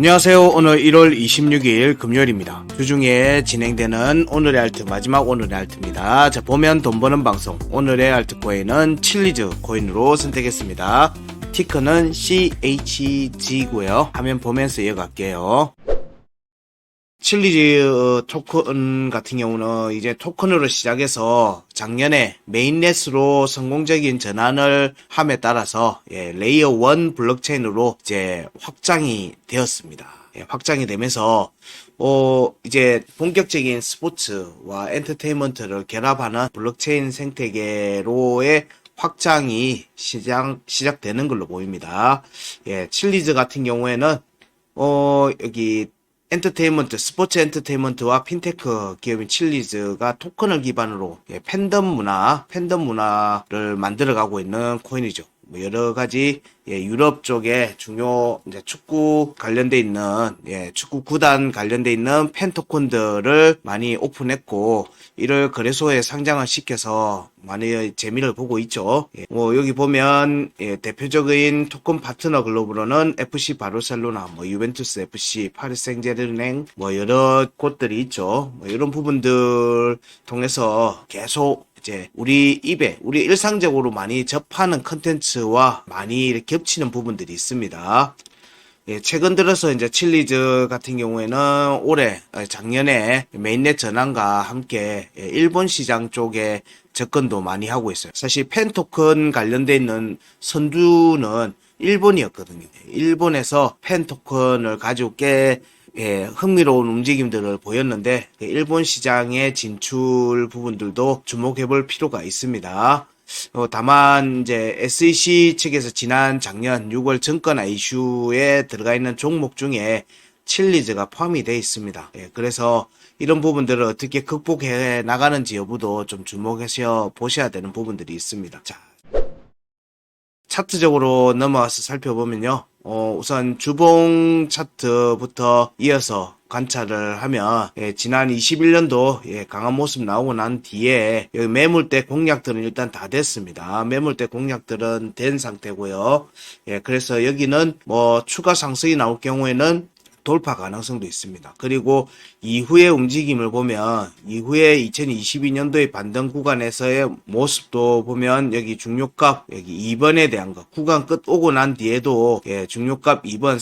안녕하세요. 오늘 1월 26일 금요일입니다. 주중에 진행되는 오늘의 알트 마지막 오늘의 알트입니다. 자 보면 돈 버는 방송 오늘의 알트 코인은 칠리즈 코인으로 선택했습니다. 티커는 CHG고요. 화면 보면서 이어갈게요. 칠리즈 토큰 같은 경우는 이제 토큰으로 시작해서 작년에 메인넷으로 성공적인 전환을 함에 따라서 예, 레이어 1 블록체인으로 이제 확장이 되었습니다. 예, 확장이 되면서 어 이제 본격적인 스포츠와 엔터테인먼트를 결합하는 블록체인 생태계로의 확장이 시작 시작되는 걸로 보입니다. 예, 칠리즈 같은 경우에는 어 여기 엔터테인먼트, 스포츠 엔터테인먼트와 핀테크 기업인 칠리즈가 토큰을 기반으로 예, 팬덤 문화, 팬덤 문화를 만들어가고 있는 코인이죠. 뭐 여러 가지 예, 유럽 쪽에 중요 이제 축구 관련돼 있는 예, 축구 구단 관련돼 있는 팬 토큰들을 많이 오픈했고 이를 거래소에 상장을 시켜서 많이 재미를 보고 있죠. 예, 뭐 여기 보면 예, 대표적인 토큰 파트너 글로브로는 FC 바르셀로나, 뭐 유벤투스 FC, 파리 생제르맹 뭐 여러 곳들이 있죠. 뭐 이런 부분들 통해서 계속 이제 우리 입에 우리 일상적으로 많이 접하는 컨텐츠와 많이 겹치는 부분들이 있습니다. 예, 최근 들어서 이제 칠리즈 같은 경우에는 올해 어, 작년에 메인넷 전환과 함께 예, 일본 시장 쪽에 접근도 많이 하고 있어요. 사실 펜토큰 관련돼 있는 선두는 일본이었거든요. 일본에서 펜토큰을 가지고 꽤 예, 흥미로운 움직임들을 보였는데 그 일본 시장의 진출 부분들도 주목해 볼 필요가 있습니다. 어, 다만 이제 SEC 측에서 지난 작년 6월 증권화 이슈에 들어가 있는 종목 중에 칠리즈가 포함이 되어 있습니다. 예, 그래서 이런 부분들을 어떻게 극복해 나가는지 여부도 좀 주목해서 보셔야 되는 부분들이 있습니다. 자, 차트적으로 넘어와서 살펴보면요. 어, 우선 주봉 차트부터 이어서 관찰을 하면 예, 지난 21년도 예, 강한 모습 나오고 난 뒤에 여기 매물대 공략들은 일단 다 됐습니다. 매물대 공략들은 된 상태고요. 예, 그래서 여기는 뭐 추가 상승이 나올 경우에는 돌파 가능성도 있습니다. 그리고 이후의 움직임을 보면 이후에 2022년도의 반등 구간에서의 모습도 보면 여기 중요값 여기 2번에 대한 거 구간 끝 오고 난 뒤에도 예, 중요값 2번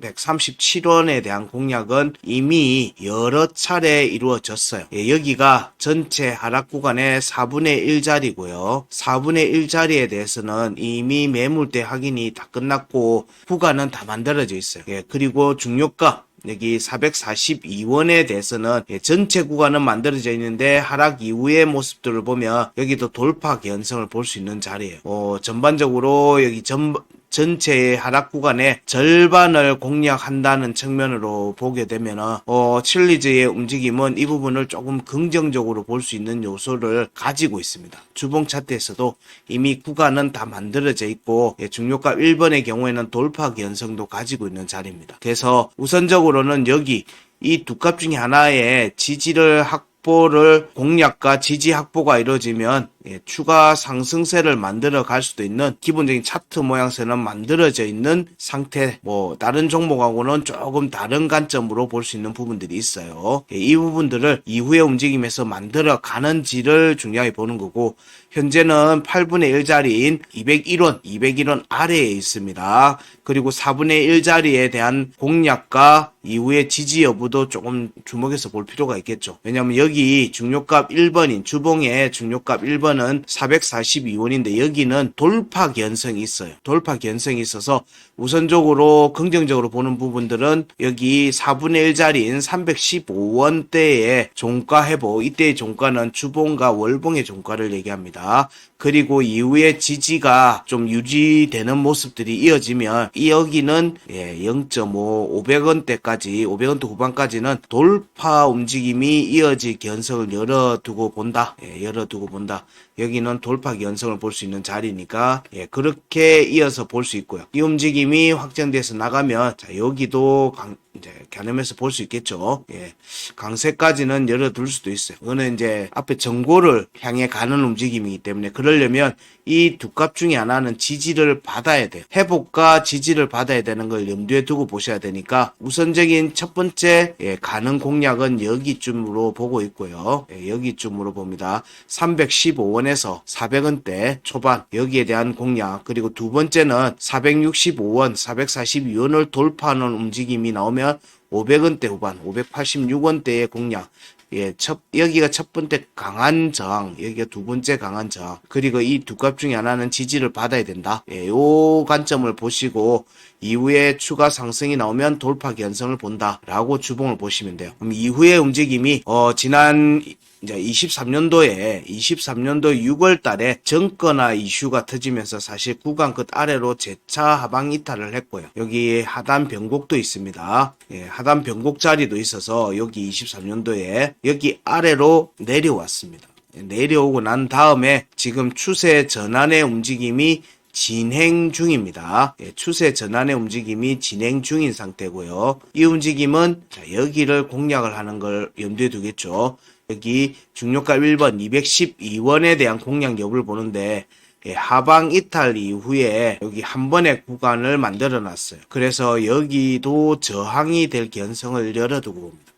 337원에 대한 공략은 이미 여러 차례 이루어졌어요. 예, 여기가 전체 하락 구간의 4분의 1 자리고요. 4분의 1 자리에 대해서는 이미 매물대 확인이 다 끝났고 구간은 다 만들어져 있어요. 예, 그리고 중요값 여기 442원에 대해서는 예, 전체 구간은 만들어져 있는데 하락 이후의 모습들을 보면 여기도 돌파 개연성을 볼 수 있는 자리예요. 어, 전반적으로 여기 전 전체의 하락 구간의 절반을 공략한다는 측면으로 보게 되면 어, 칠리즈의 움직임은 이 부분을 조금 긍정적으로 볼 수 있는 요소를 가지고 있습니다. 주봉 차트에서도 이미 구간은 다 만들어져 있고 예, 중요가 1번의 경우에는 돌파 견성도 가지고 있는 자리입니다. 그래서 우선적으로는 여기 이 두 값 중에 하나의 지지를 확 확보를 공략과 지지 확보가 이루어지면 예, 추가 상승세를 만들어 갈 수도 있는 기본적인 차트 모양새는 만들어져 있는 상태 뭐 다른 종목하고는 조금 다른 관점으로 볼 수 있는 부분들이 있어요. 예, 이 부분들을 이후의 움직임에서 만들어 가는지를 중요하게 보는 거고 현재는 8분의 1 자리인 201원 201원 아래에 있습니다. 그리고 4분의 1 자리에 대한 공략과 이후의 지지 여부도 조금 주목해서 볼 필요가 있겠죠. 왜냐하면 여기 중요값 1번인 주봉의 중요값 1번 은 442원인데 여기는 돌파 견성이 있어요. 돌파 견성이 있어서 우선적으로 긍정적으로 보는 부분들은 여기 4분의 1 자리인 315원대의 종가 회복 이때의 종가는 주봉과 월봉의 종가를 얘기합니다. 그리고 이후에 지지가 좀 유지되는 모습들이 이어지면 이 여기는 예, 0.5 500원대까지 500원대 후반까지는 돌파 움직임이 이어질 견성을 열어두고 본다. 예, 열어두고 본다. 여기는 돌파 연성을 볼 수 있는 자리니까 예, 그렇게 이어서 볼 수 있고요. 이 움직임이 확정돼서 나가면 자, 여기도 강, 이제 겨념해서 볼 수 있겠죠. 예. 강세까지는 열어둘 수도 있어요. 이거는 이제 앞에 정고를 향해 가는 움직임이기 때문에 그러려면 이 두 값 중에 하나는 지지를 받아야 돼요. 회복과 지지를 받아야 되는 걸 염두에 두고 보셔야 되니까 우선적인 첫 번째 예, 가는 공략은 여기쯤으로 보고 있고요. 예, 여기쯤으로 봅니다. 315원 에서 400원대 초반 여기에 대한 공략 그리고 두 번째는 465원, 442원을 돌파하는 움직임이 나오면 500원대 후반, 586원대의 공략. 예, 첫, 여기가 첫 번째 강한 저항, 여기가 두 번째 강한 저항. 그리고 이 두 값 중에 하나는 지지를 받아야 된다. 예, 요 관점을 보시고, 이후에 추가 상승이 나오면 돌파 견성을 본다. 라고 주봉을 보시면 돼요. 그럼 이후의 움직임이, 어, 지난, 이제 23년도에 23년도 6월 달에 정권화 이슈가 터지면서 사실 구간 끝 아래로 재차 하방 이탈을 했고요. 여기 하단 변곡도 있습니다. 예, 하단 변곡 자리도 있어서 여기 23년도에 여기 아래로 내려왔습니다. 예, 내려오고 난 다음에 지금 추세 전환의 움직임이 진행 중입니다. 예, 추세 전환의 움직임이 진행 중인 상태고요. 이 움직임은 자, 여기를 공략을 하는 걸 염두에 두겠죠. 여기 중요가 1번 212원에 대한 공략 여부를 보는데 예, 하방 이탈 이후에 여기 한 번의 구간을 만들어 놨어요. 그래서 여기도 저항이 될 견성을 열어두고 봅니다.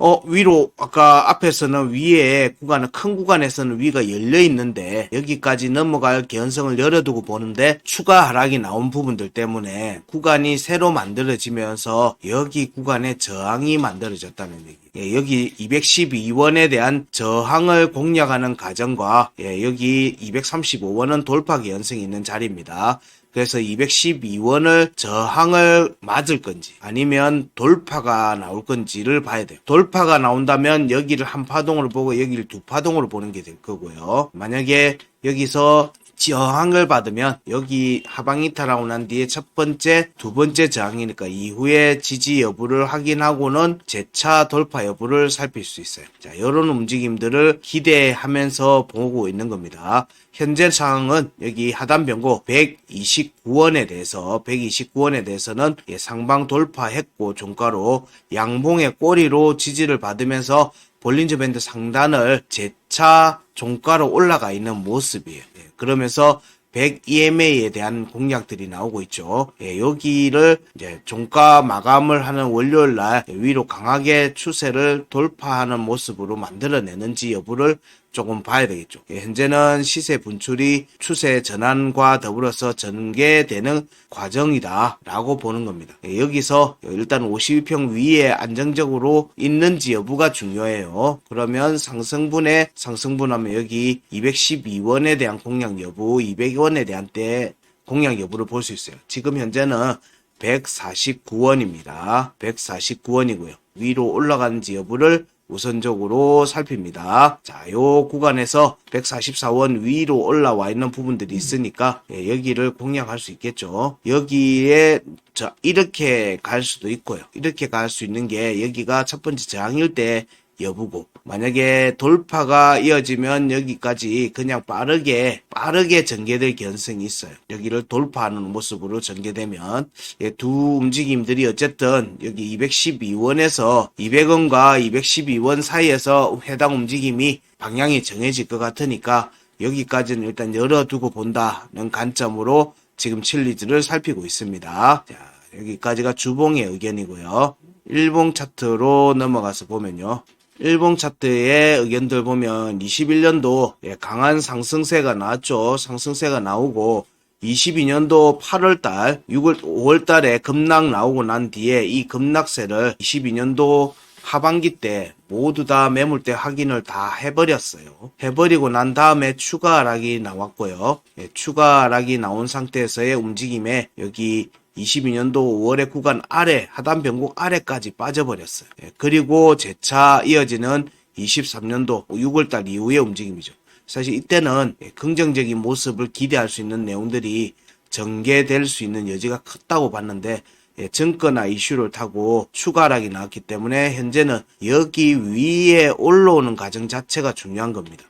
어, 위로, 아까 앞에서는 위에 구간은, 큰 구간에서는 위가 열려 있는데, 여기까지 넘어갈 개연성을 열어두고 보는데, 추가 하락이 나온 부분들 때문에, 구간이 새로 만들어지면서, 여기 구간에 저항이 만들어졌다는 얘기. 예, 여기 212원에 대한 저항을 공략하는 과정과, 예, 여기 235원은 돌파 개연성이 있는 자리입니다. 그래서 212원을 저항을 맞을 건지 아니면 돌파가 나올 건지를 봐야 돼요. 돌파가 나온다면 여기를 한 파동으로 보고 여기를 두 파동으로 보는 게 될 거고요. 만약에 여기서 저항을 받으면 여기 하방 이탈하고 난 뒤에 첫 번째, 두 번째 저항이니까 이후에 지지 여부를 확인하고는 재차 돌파 여부를 살필 수 있어요. 자, 이런 움직임들을 기대하면서 보고 있는 겁니다. 현재 상황은 여기 하단 변고 129원에 대해서 129원에 대해서는 예, 상방 돌파했고 종가로 양봉의 꼬리로 지지를 받으면서 볼린저 밴드 상단을 재차 종가로 올라가 있는 모습이에요. 예, 그러면서 100 EMA에 대한 공략들이 나오고 있죠. 예, 여기를 이제 종가 마감을 하는 월요일 날 위로 강하게 추세를 돌파하는 모습으로 만들어내는지 여부를 조금 봐야 되겠죠. 예, 현재는 시세 분출이 추세 전환과 더불어서 전개되는 과정이다라고 보는 겁니다. 예, 여기서 일단 52평 위에 안정적으로 있는지 여부가 중요해요. 그러면 상승분에 상승분하면 여기 212원에 대한 공략 여부, 200원에 대한 때 공략 여부를 볼 수 있어요. 지금 현재는 149원입니다. 149원이고요. 위로 올라가는지 여부를 우선적으로 살핍니다. 자, 요 구간에서 144원 위로 올라와 있는 부분들이 있으니까 예, 여기를 공략할 수 있겠죠. 여기에 자, 이렇게 갈 수도 있고요. 이렇게 갈 수 있는 게 여기가 첫 번째 저항일 때 여부고 만약에 돌파가 이어지면 여기까지 그냥 빠르게 빠르게 전개될 견성이 있어요. 여기를 돌파하는 모습으로 전개되면 예, 두 움직임들이 어쨌든 여기 212원에서 200원과 212원 사이에서 해당 움직임이 방향이 정해질 것 같으니까 여기까지는 일단 열어두고 본다는 관점으로 지금 칠리즈를 살피고 있습니다. 자, 여기까지가 주봉의 의견이고요. 일봉 차트로 넘어가서 보면요. 일봉 차트의 의견들 보면 21년도 예, 강한 상승세가 나왔죠. 상승세가 나오고 22년도 8월달, 6월, 5월달에 급락 나오고 난 뒤에 이 급락세를 22년도 하반기 때 모두 다 매물대 확인을 다 해버렸어요. 해버리고 난 다음에 추가 하락이 나왔고요. 예, 추가 하락이 나온 상태에서의 움직임에 여기 22년도 5월의 구간 아래 하단 변곡 아래까지 빠져버렸어요. 예, 그리고 재차 이어지는 23년도 6월달 이후의 움직임이죠. 사실 이때는 예, 긍정적인 모습을 기대할 수 있는 내용들이 전개될 수 있는 여지가 컸다고 봤는데 예, 증거나 이슈를 타고 추가 하락이 나왔기 때문에 현재는 여기 위에 올라오는 과정 자체가 중요한 겁니다.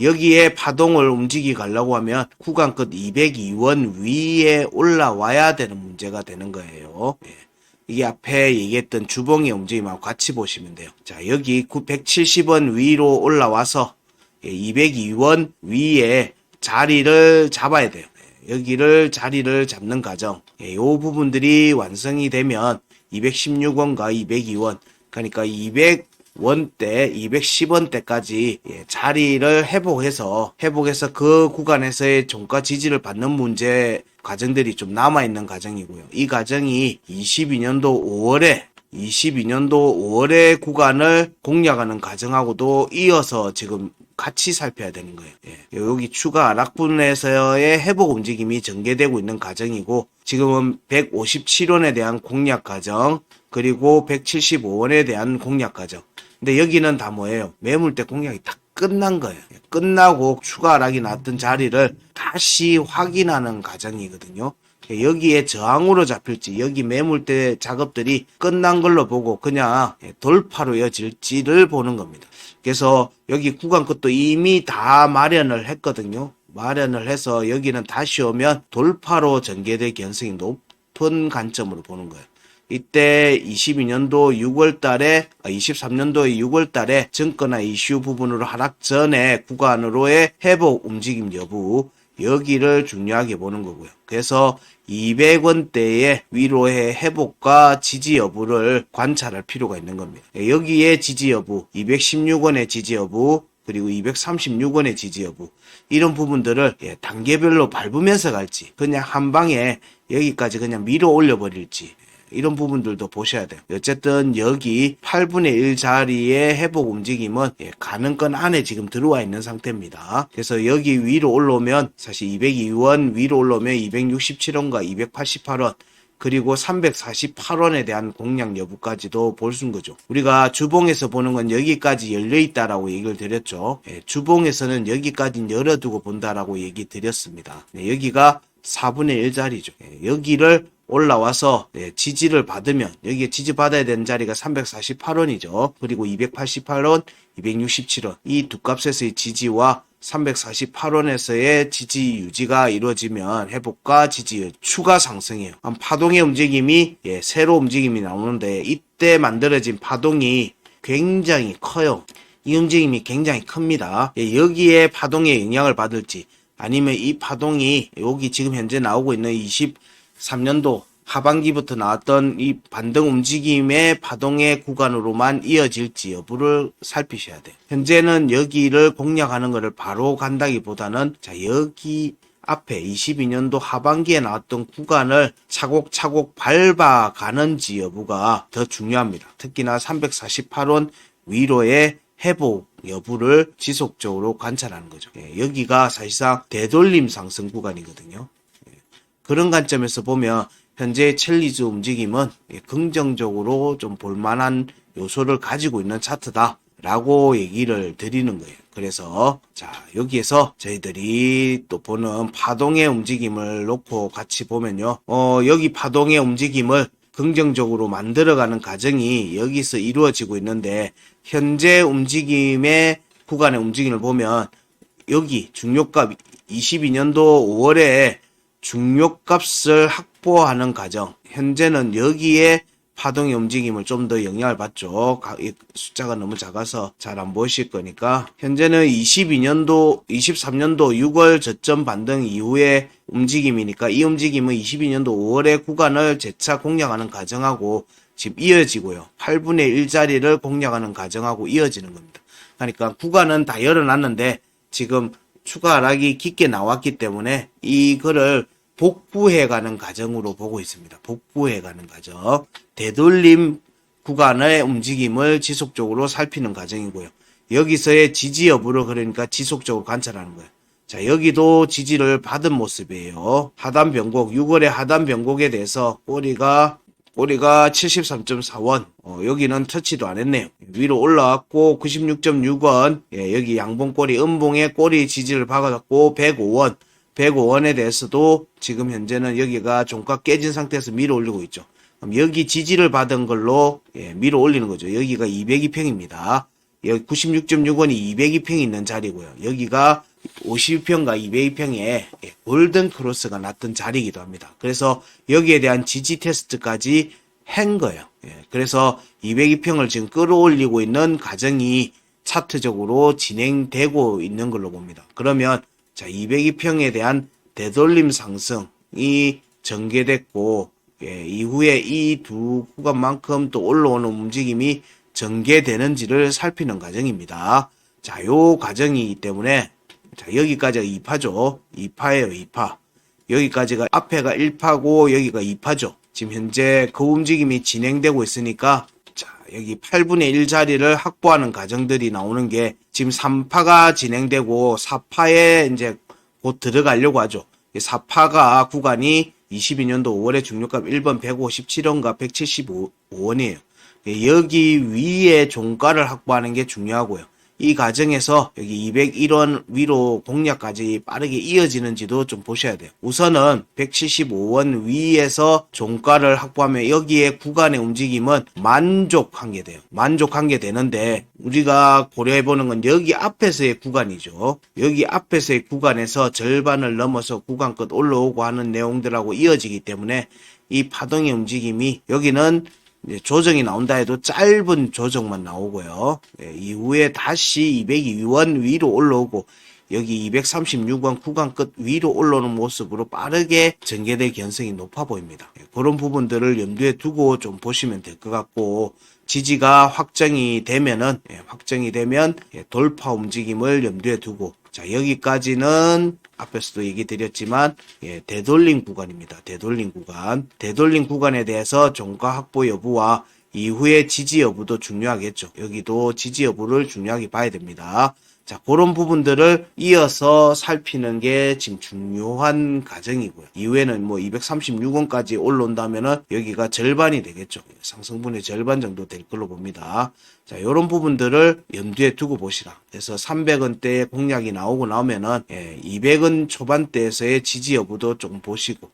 예, 여기에 파동을 움직이 가려고 하면 구간 끝 202원 위에 올라와야 되는 문제가 되는 거예요. 예. 이게 앞에 얘기했던 주봉의 움직임하고 같이 보시면 돼요. 자, 여기 170원 위로 올라와서 202원 위에 자리를 잡아야 돼요. 예, 여기를 자리를 잡는 과정. 예, 요 부분들이 완성이 되면 216원과 202원, 그러니까 200 원대, 210원대까지 예, 자리를 회복해서 회복해서 그 구간에서의 종가 지지를 받는 문제 과정들이 좀 남아 있는 과정이고요. 이 과정이 22년도 5월에 22년도 5월의 구간을 공략하는 과정하고도 이어서 지금 같이 살펴야 되는 거예요. 예. 여기 추가 하락분에서의 회복 움직임이 전개되고 있는 과정이고 지금은 157원에 대한 공략 과정 그리고 175원에 대한 공략 과정. 근데 여기는 다 뭐예요? 매물대 공략이 다 끝난 거예요. 예, 끝나고 추가 하락이 났던 자리를 다시 확인하는 과정이거든요. 예, 여기에 저항으로 잡힐지 여기 매물대 작업들이 끝난 걸로 보고 그냥 예, 돌파로 이어질지를 보는 겁니다. 그래서 여기 구간 끝도 이미 다 마련을 했거든요. 마련을 해서 여기는 다시 오면 돌파로 전개될 가능성이 높은 관점으로 보는 거예요. 이때 22년도 6월 달에, 23년도의 6월 달에 증권화 이슈 부분으로 하락 전에 구간으로의 회복 움직임 여부, 여기를 중요하게 보는 거고요. 그래서 200원대의 위로의 회복과 지지 여부를 관찰할 필요가 있는 겁니다. 여기에 지지 여부, 216원의 지지 여부, 그리고 236원의 지지 여부 이런 부분들을 예, 단계별로 밟으면서 갈지 그냥 한 방에 여기까지 그냥 밀어 올려 버릴지 이런 부분들도 보셔야 돼요. 어쨌든 여기 8분의 1 자리의 회복 움직임은 예, 가능권 안에 지금 들어와 있는 상태입니다. 그래서 여기 위로 올라오면 사실 202원 위로 올라오면 267원과 288원 그리고 348원에 대한 공략 여부까지도 볼수 있는 거죠. 우리가 주봉에서 보는 건 여기까지 열려 있다라고 얘기를 드렸죠. 예, 주봉에서는 여기까지 열어두고 본다라고 얘기 드렸습니다. 네, 여기가 4분의 1 자리죠. 예, 여기를 올라와서 예, 지지를 받으면 여기에 지지 받아야 되는 자리가 348원이죠. 그리고 288원, 267원 이 두 값에서의 지지와 348원에서의 지지 유지가 이루어지면 회복과 지지 추가 상승이에요. 파동의 움직임이 예, 새로 움직임이 나오는데 이때 만들어진 파동이 굉장히 커요. 이 움직임이 굉장히 큽니다. 예, 여기에 파동의 영향을 받을지 아니면 이 파동이 여기 지금 현재 나오고 있는 23년도 하반기부터 나왔던 이 반등 움직임의 파동의 구간으로만 이어질지 여부를 살피셔야 돼요. 현재는 여기를 공략하는 것을 바로 간다기보다는 자 여기 앞에 22년도 하반기에 나왔던 구간을 차곡차곡 밟아가는지 여부가 더 중요합니다. 특히나 348원 위로의 회복 여부를 지속적으로 관찰하는 거죠. 예, 여기가 사실상 되돌림 상승 구간이거든요. 예, 그런 관점에서 보면 현재 첼리즈 움직임은 예, 긍정적으로 좀 볼만한 요소를 가지고 있는 차트다 라고 얘기를 드리는 거예요. 그래서 자 여기에서 저희들이 또 보는 파동의 움직임을 놓고 같이 보면요. 어 여기 파동의 움직임을 긍정적으로 만들어가는 과정이 여기서 이루어지고 있는데 현재 움직임의 구간의 움직임을 보면 여기 중요값 22년도 5월에 중요값을 확보하는 과정 현재는 여기에 파동의 움직임을 좀 더 영향을 받죠. 숫자가 너무 작아서 잘 안 보이실 거니까 현재는 22년도 23년도 6월 저점 반등 이후의 움직임이니까 이 움직임은 22년도 5월의 구간을 재차 공략하는 과정하고 지금 이어지고요. 8분의 1 자리를 공략하는 과정하고 이어지는 겁니다. 그러니까 구간은 다 열어놨는데 지금 추가 하락이 깊게 나왔기 때문에 이거를 복구해가는 과정으로 보고 있습니다. 복구해가는 과정. 되돌림 구간의 움직임을 지속적으로 살피는 과정이고요. 여기서의 지지 여부를 그러니까 지속적으로 관찰하는 거예요. 자, 여기도 지지를 받은 모습이에요. 하단 변곡, 6월의 하단 변곡에 대해서 꼬리가 꼬리가 73.4원. 어, 여기는 터치도 안 했네요. 위로 올라왔고 96.6원. 예, 여기 양봉 꼬리, 음봉의 꼬리 지지를 박아놨고 105원. 105원에 대해서도 지금 현재는 여기가 종가 깨진 상태에서 밀어 올리고 있죠. 그럼 여기 지지를 받은 걸로 예, 밀어 올리는 거죠. 여기가 202평입니다. 여기 96.6원이 202평이 있는 자리고요. 여기가 52평과 202평에 골든 크로스가 났던 자리이기도 합니다. 그래서 여기에 대한 지지 테스트까지 한 거예요. 예, 그래서 202평을 지금 끌어올리고 있는 과정이 차트적으로 진행되고 있는 걸로 봅니다. 그러면 자 202평에 대한 되돌림 상승이 전개됐고 예, 이후에 이 두 구간만큼 또 올라오는 움직임이 전개되는지를 살피는 과정입니다. 자, 요 과정이기 때문에 자, 여기까지가 2파죠. 2파예요, 2파. 여기까지가 앞에가 1파고 여기가 2파죠. 지금 현재 그 움직임이 진행되고 있으니까 자, 여기 8분의 1 자리를 확보하는 과정들이 나오는 게 지금 3파가 진행되고 4파에 이제 곧 들어가려고 하죠. 4파가 구간이 22년도 5월에 중류값 1번 157원과 175원이에요. 여기 위에 종가를 확보하는 게 중요하고요. 이 과정에서 여기 201원 위로 공략까지 빠르게 이어지는지도 좀 보셔야 돼요. 우선은 175원 위에서 종가를 확보하면 여기에 구간의 움직임은 만족한 게 돼요. 만족한 게 되는데 우리가 고려해 보는 건 여기 앞에서의 구간이죠. 여기 앞에서의 구간에서 절반을 넘어서 구간 끝 올라오고 하는 내용들하고 이어지기 때문에 이 파동의 움직임이 여기는 조정이 나온다 해도 짧은 조정만 나오고요. 예, 이후에 다시 202원 위로 올라오고 여기 236원 구간 끝 위로 올라오는 모습으로 빠르게 전개될 가능성이 높아 보입니다. 예, 그런 부분들을 염두에 두고 좀 보시면 될 것 같고 지지가 확정이 되면은 예, 확정이 되면 예, 돌파 움직임을 염두에 두고 자 여기까지는 앞에서도 얘기 드렸지만 예, 되돌림 구간입니다. 되돌림 구간. 되돌림 구간에 대해서 종가 확보 여부와 이후에 지지 여부도 중요하겠죠. 여기도 지지 여부를 중요하게 봐야 됩니다. 자, 그런 부분들을 이어서 살피는 게 지금 중요한 과정이고요. 이후에는 뭐 236원까지 올라온다면은 여기가 절반이 되겠죠. 상승분의 절반 정도 될 걸로 봅니다. 자, 요런 부분들을 염두에 두고 보시라. 그래서 300원대의 공략이 나오고 나오면은 예, 200원 초반대에서의 지지 여부도 조금 보시고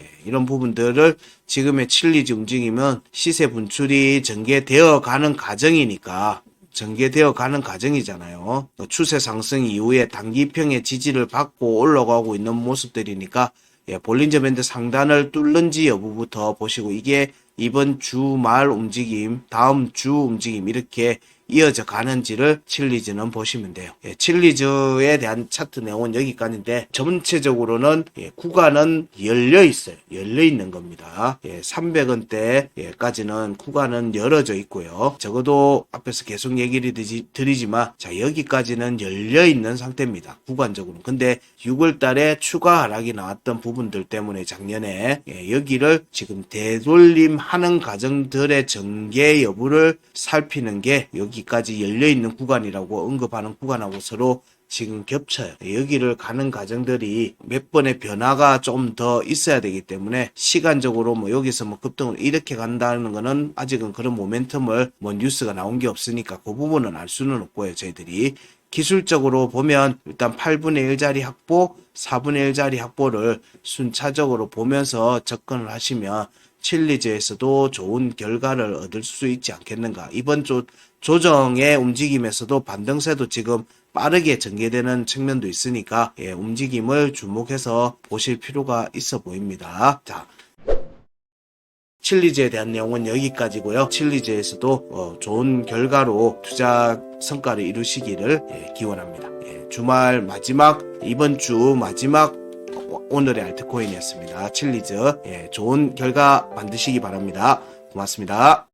예, 이런 부분들을 지금의 칠리지 움직이면 시세 분출이 전개되어 가는 과정이니까 전개되어 가는 과정이잖아요. 어, 추세 상승 이후에 단기평의 지지를 받고 올라가고 있는 모습들이니까 예, 볼린저 밴드 상단을 뚫는지 여부부터 보시고 이게 이번 주말 움직임, 다음 주 움직임 이렇게 이어져 가는지를 칠리즈는 보시면 돼요. 예, 칠리즈에 대한 차트 내용은 여기까지인데 전체적으로는 예, 구간은 열려 있어요. 열려 있는 겁니다. 예, 300원대까지는 구간은 열어져 있고요. 적어도 앞에서 계속 얘기를 드리- 드리지만 자 여기까지는 열려 있는 상태입니다. 구간적으로. 근데 6월 달에 추가 하락이 나왔던 부분들 때문에 작년에 예, 여기를 지금 되돌림 하는 과정들의 전개 여부를 살피는 게 여기 까지 열려 있는 구간이라고 언급하는 구간하고 서로 지금 겹쳐요. 여기를 가는 과정들이 몇 번의 변화가 좀 더 있어야 되기 때문에 시간적으로 뭐 여기서 뭐 급등을 이렇게 간다는 거는 아직은 그런 모멘텀을 뭐 뉴스가 나온 게 없으니까 그 부분은 알 수는 없고요. 저희들이 기술적으로 보면 일단 8분의 1 자리 확보, 4분의 1 자리 확보를 순차적으로 보면서 접근을 하시면 칠리즈에서도 좋은 결과를 얻을 수 있지 않겠는가. 이번 주 조정의 움직임에서도 반등세도 지금 빠르게 전개되는 측면도 있으니까 예, 움직임을 주목해서 보실 필요가 있어 보입니다. 자, 칠리즈에 대한 내용은 여기까지고요. 칠리즈에서도 어, 좋은 결과로 투자 성과를 이루시기를 예, 기원합니다. 예, 주말 마지막 이번 주 마지막 오- 오늘의 알트코인이었습니다. 칠리즈 예, 좋은 결과 만드시기 바랍니다. 고맙습니다.